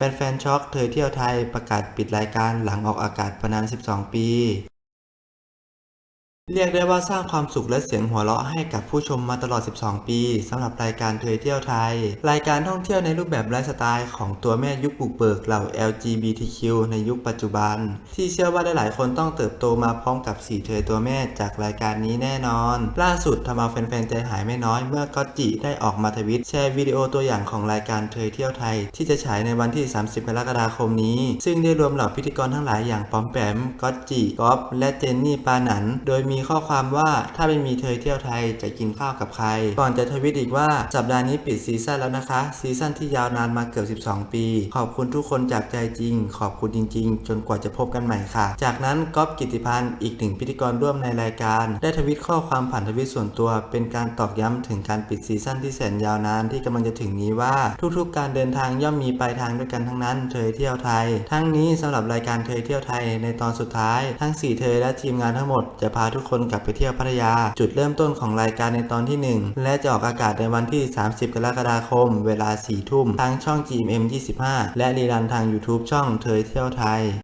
แฟนๆ ช็อก เธอเที่ยวไทย ประกาศปิดรายการหลังออกอากาศมานาน 12 ปี เรียกได้ว่าสร้างความสุขและเสียงหัวเราะให้กับผู้ชมมาตลอด 12 ปีสำหรับรายการเธอเที่ยวไทย รายการท่องเที่ยวในรูปแบบไลฟ์สไตล์ของตัวแม่ยุคบุกเบิกเหล่า LGBTQ ในยุคปัจจุบัน ที่เชื่อว่าหลายๆคนต้องเติบโตมาพร้อมกับสี่เธอตัวแม่จากรายการนี้แน่นอน ล่าสุดทำเอาแฟนๆใจหายไม่น้อยเมื่อก็อตจิได้ออกมาทวิตแชร์วิดีโอตัวอย่างของรายการเธอเที่ยวไทย ที่จะฉายในวันที่ 30กรกฎาคมนี้ ซึ่งได้รวมเหล่าพิธีกรทั้งหลายอย่างปอมแปมก็อตจิก๊อฟและเจนนี่ปาหนัน โดยมีีข้อความว่าถ้าไม่มีเธอเที่ยวไทยจะกินข้าวกับใคร ก่อนจะทวิตอีกว่าสัปดาห์นี้ปิดซีซั่นแล้วนะคะ ซีซั่นที่ยาวนานมาเกือบ 12 ปี ขอบคุณทุกคนจากใจจริง ขอบคุณจริง ๆ จนกว่าจะพบกันใหม่ค่ะ จากนั้นก๊อฟกิติพันธ์อีกหนึ่งพิธีกรร่วมในรายการ ได้ทวิตข้อความผ่านทวิตส่วนตัว เป็นการตอกย้ำถึงการปิดซีซั่นที่แสนยาวนานที่กำลังจะถึงนี้ว่าทุกๆ การเดินทางย่อมมีปลายทางด้วยกันทั้งนั้น เธอเที่ยวไทย ทั้งนี้สำหรับรายการเธอเที่ยวไทยในตอนสุดท้าย ทั้ง 4 เธอและทีมงานทั้งหมดจะพาทุกคนกลับไปเที่ยวพัทยา จุดเริ่มต้นของรายการในตอนที่ 1 และจะออกอากาศในวันที่ 30 กรกฎาคม เวลา 4 ทุ่มทางช่อง GMM 25 และรีรันทาง YouTube ช่องเธอเที่ยวไทย